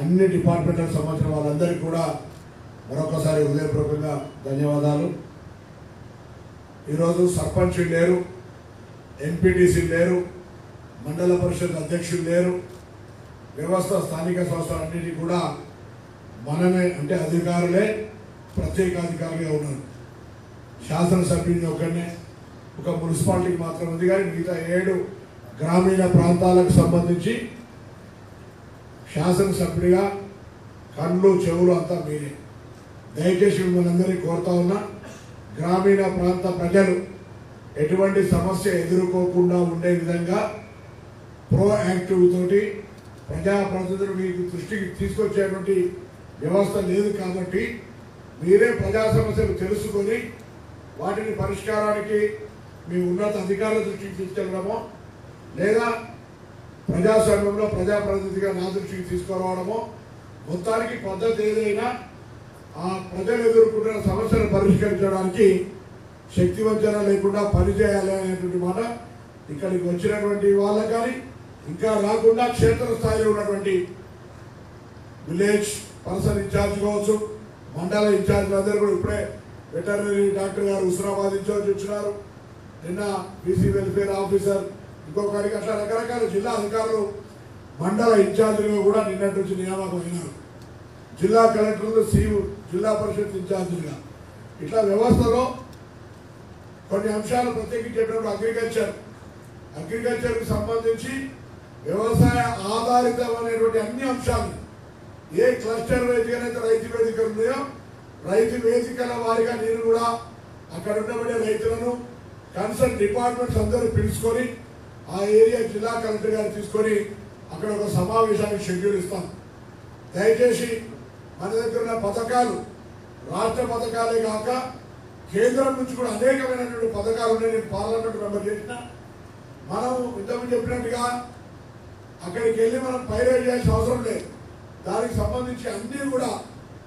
అన్ని డిపార్ట్మెంట్లకు సంబంధించిన వాళ్ళందరికీ కూడా మరొకసారి హృదయపూర్వకంగా ధన్యవాదాలు. ఈరోజు సర్పంచులు లేరు ఎంపీటీసీ లేరు మండల పరిషత్ అధ్యక్షులు లేరు. వ్యవస్థ స్థానిక సంస్థలన్నిటి కూడా మనమే అంటే అధికారులే ప్రత్యేక అధికారులుగా ఉన్నారు. శాసనసభ్యుని ఒకనే ఒక మున్సిపాలిటీకి మాత్రం ఉంది కానీ మిగతా ఏడు గ్రామీణ ప్రాంతాలకు సంబంధించి శాసనసభ్యుడిగా కళ్ళు చెవులు అంతా మీరే. దయచేసి మిమ్మల్ని అందరినీ కోరుతా ఉన్నా గ్రామీణ ప్రాంత ప్రజలు ఎటువంటి సమస్య ఎదుర్కోకుండా ఉండే విధంగా ప్రోయాక్టివ్ తోటి ప్రజాప్రతినిధులు మీకు దృష్టికి తీసుకొచ్చేటువంటి వ్యవస్థ లేదు కాబట్టి మీరే ప్రజా సమస్యలు తెలుసుకొని వాటిని పరిష్కారానికి మీ ఉన్నత అధికారుల దృష్టికి తీసుకెళ్ళడమో లేదా ప్రజాస్వామ్యంలో ప్రజాప్రతినిధిగా నా దృష్టికి తీసుకురావడము మొత్తానికి పద్ధతి ఏదైనా ఆ ప్రజలు ఎదుర్కొంటున్న సమస్యను పరిష్కరించడానికి శక్తి వంచన లేకుండా పనిచేయాలి అనేటువంటి మాట ఇక్కడికి వచ్చినటువంటి వాళ్ళ కానీ ఇంకా రాకుండా క్షేత్రస్థాయిలో ఉన్నటువంటి విలేజ్ పర్సన్ ఇన్ఛార్జ్ కావచ్చు మండల ఇన్ఛార్జ్ అందరూ కూడా ఇప్పుడే వెటర్నరీ డాక్టర్ గారు హుస్నాబాద్ ఇన్ఛార్జ్ వచ్చినారు. నిన్న బీసీ వెల్ఫేర్ ఆఫీసర్ ఇంకొకరికి అట్లా రకరకాల జిల్లా అధికారులు మండల ఇన్ఛార్జీలుగా కూడా నిన్నటి నుంచి నియామకం అయినారు. జిల్లా కలెక్టర్లు సీఈ జిల్లా పరిషత్ ఇన్ఛార్జీలుగా. ఇట్లా వ్యవస్థలో కొన్ని అంశాలు ప్రత్యేకించేటప్పుడు అగ్రికల్చర్. అగ్రికల్చర్కి సంబంధించి వ్యవసాయ ఆధారితమైనటువంటి అన్ని అంశాలు ఏ క్లస్టర్ వేదికనైతే రైతు వేదికలు ఉన్నాయో రైతు వేదికల వారిగా నేను కూడా అక్కడ ఉండబడే రైతులను కన్సర్న్ డిపార్ట్మెంట్స్ అందరూ పిలుచుకొని ఆ ఏరియా జిల్లా కలెక్టర్ గారు తీసుకొని అక్కడ ఒక సమావేశానికి షెడ్యూల్ ఇస్తాం. దయచేసి మన దగ్గర ఉన్న పథకాలు రాష్ట్ర పథకాలే కాక కేంద్రం నుంచి కూడా అనేకమైనటువంటి పథకాలు ఉన్నాయి. నేను పార్లమెంట్ మెంబర్ చేసిన. మనం ఇంతకుముందు చెప్పినట్టుగా అక్కడికి వెళ్ళి మనం పైరేట్ చేయాల్సిన అవసరం లేదు. దానికి సంబంధించి అన్నీ కూడా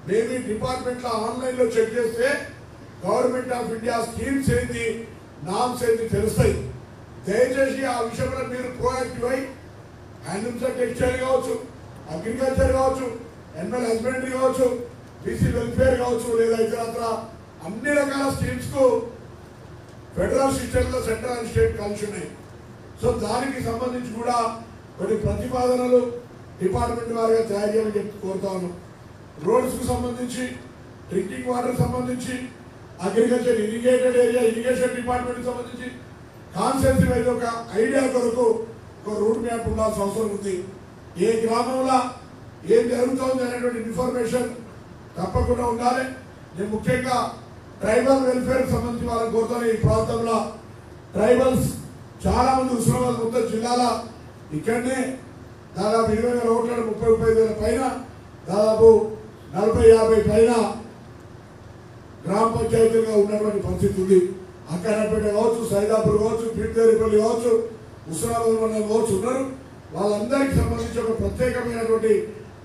మేబీ డిపార్ట్మెంట్లో ఆన్లైన్లో చెక్ చేస్తే గవర్నమెంట్ ఆఫ్ ఇండియా స్కీమ్స్ ఏంటి నామ్స్ ఏంటి తెలుస్తాయి. దయచేసి ఆ విషయంలో మీరు ప్రోయాక్టివ్ అయి హ్యాండ్లూమ్స్ టెక్స్టైల్ కావచ్చు అగ్రికల్చర్ కావచ్చు ఎన్వల్ హస్బెండరీ కావచ్చు బీసీ వెల్ఫేర్ కావచ్చు లేదా ఇతరత్ర అన్ని రకాల స్కీమ్స్కు federal system central and state కలిసి ఉన్నాయి సో దానికి సంబంధించి కూడా కొన్ని ప్రతిపాదనలు డిపార్ట్మెంట్ వారిగా తయారు చేయమని చెప్పి కోరుతాను రోడ్స్కు సంబంధించి డ్రింకింగ్ వాటర్ సంబంధించి agriculture irrigated area irrigation department సంబంధించి కాన్సెన్సీ వైజ్ ఒక ఐడియా కొరకు ఒక రూట్ మ్యాప్ ఉండాల్సిన అవసరం ఉంది. ఏ గ్రామంలో ఏం జరుగుతోంది అనేటువంటి ఇన్ఫర్మేషన్ తప్పకుండా ఉండాలి. నేను ముఖ్యంగా ట్రైబల్ వెల్ఫేర్ సంబంధించి వాళ్ళని కోరుతాను. ఈ ప్రాంతంలో ట్రైబల్స్ చాలా మంది ఉస్మానాబాద్ మొత్తం జిల్లాలో ఇక్కడనే దాదాపు ఇరవై వేల ఓట్ల ముప్పై ముప్పై వేల పైన దాదాపు నలభై యాభై పైన గ్రామ పంచాయతీలుగా ఉన్నటువంటి పరిస్థితి ఉంది. అక్కడపేట కావచ్చు సైదాపూర్ కావచ్చు పీర్దేరిపల్లి కావచ్చు ఉస్మానాబాద్ కావచ్చు ఉన్నారు. వాళ్ళందరికీ సంబంధించి ఒక ప్రత్యేకమైనటువంటి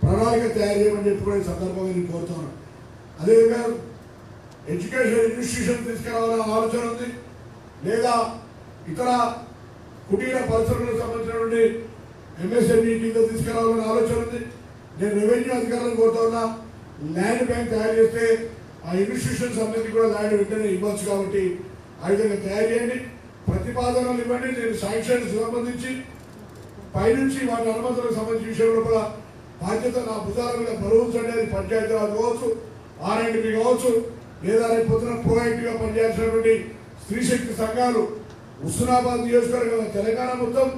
ప్రణాళిక తయారు చేయమని చెప్పి కూడా ఈ సందర్భంగా నేను కోరుతున్నాను. అదేవిధంగా ఎడ్యుకేషన్ ఇన్స్టిట్యూషన్ తీసుకురావాలన్న ఆలోచన ఉంది. లేదా ఇతర కుటీర పరిశ్రమలకు సంబంధించినటువంటి ఎంఎస్ఎంఈ కింద తీసుకురావాలనే ఆలోచన ఉంది. నేను రెవెన్యూ అధికారులను కోరుతున్నా ల్యాండ్ బ్యాంక్ తయారు చేస్తే ఆ ఇన్స్టిట్యూషన్స్ అన్నింటినీ కూడా ల్యాండ్ వెంటనే ఇవ్వచ్చు కాబట్టి ఐదుగా తయారు చేయండి ప్రతిపాదనలు ఇవ్వండి నేను శాంక్షన్ సంబంధించి పైనుంచి వాటి అనుమతులకు సంబంధించిన విషయంలో కూడా బాధ్యత నా భుజాల మీద బరువుంచండి అది పంచాయతీరాజ్ కావచ్చు ఆర్ఎండ్బి కావచ్చు లేదా రేపు పొద్దున ప్రోయాక్టివ్ పనిచేసినటువంటి స్త్రీశక్తి స్త్రీ శక్తి సంఘాలు హుస్నాబాద్ నియోజకవర్గం తెలంగాణ మొత్తం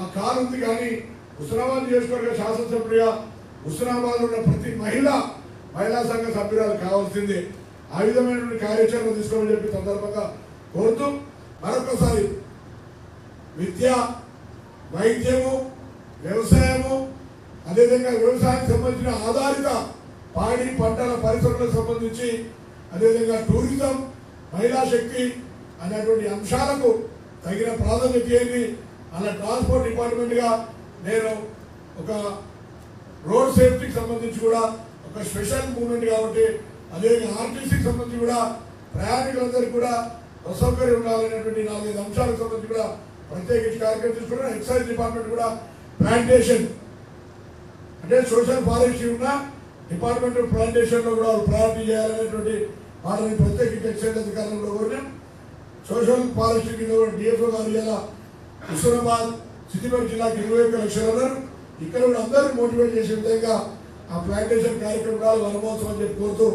ఆ కారు ఉంది కానీ హుస్నాబాద్ నియోజకవర్గ శాసనసభ్యుడిగా హుస్నాబాద్ ఉన్న ప్రతి మహిళ మహిళా సంఘ సభ్యురాలు కావాల్సిందే. ఆ విధమైనటువంటి కార్యాచరణ తీసుకోమని చెప్పి సందర్భంగా కోరుతూ మరొకసారి విద్య వైద్యము వ్యవసాయము అదేవిధంగా వ్యవసాయానికి సంబంధించిన ఆధారిత పాడి పంటల పరిశ్రమలకు సంబంధించి అదేవిధంగా టూరిజం మహిళా శక్తి అనేటువంటి అంశాలకు తగిన ప్రాధాన్యత ఏంటి అలా ట్రాన్స్పోర్ట్ డిపార్ట్మెంట్గా నేను ఒక రోడ్ సేఫ్టీకి సంబంధించి కూడా ఒక స్పెషల్ మూమెంట్ కాబట్టి అదేవిధంగా ఆర్టీసీకి సంబంధించి కూడా ప్రయాణికులందరికీ కూడా అసౌకర్యం ఉండాలనేటువంటి నాలుగైదు అంశాలకు సంబంధించి కూడా ప్రత్యేకించి కార్యక్రమం తీసుకున్నాం ఎక్సైజ్ డిపార్ట్మెంట్ కూడా ప్లాంటేషన్ అంటే సోషల్ ఫారెస్ట్రీ ఉన్న డిపార్ట్మెంట్ ఆఫ్ ప్లాంటేషన్లో కూడా వాళ్ళు ప్రయారిటీ చేయాలనేటువంటి వాళ్ళని ప్రత్యేకించి ఎక్సైజ్ అధికారంలో కోరినాం. సోషల్ ఫారెస్ట్రీ కింద కూడా డిఎఫ్ఓ గారు ఇలా హుస్నాబాద్ సిద్దిపేట జిల్లాకి ఇరవై ఒక్క లక్షలు ఉన్నారు ఇక్కడ కూడా అందరూ మోటివేట్ చేసే విధంగా ఆ ప్లాంటేషన్ కార్యక్రమాలు వనమహోత్సవం అని చెప్పి కోరుతూ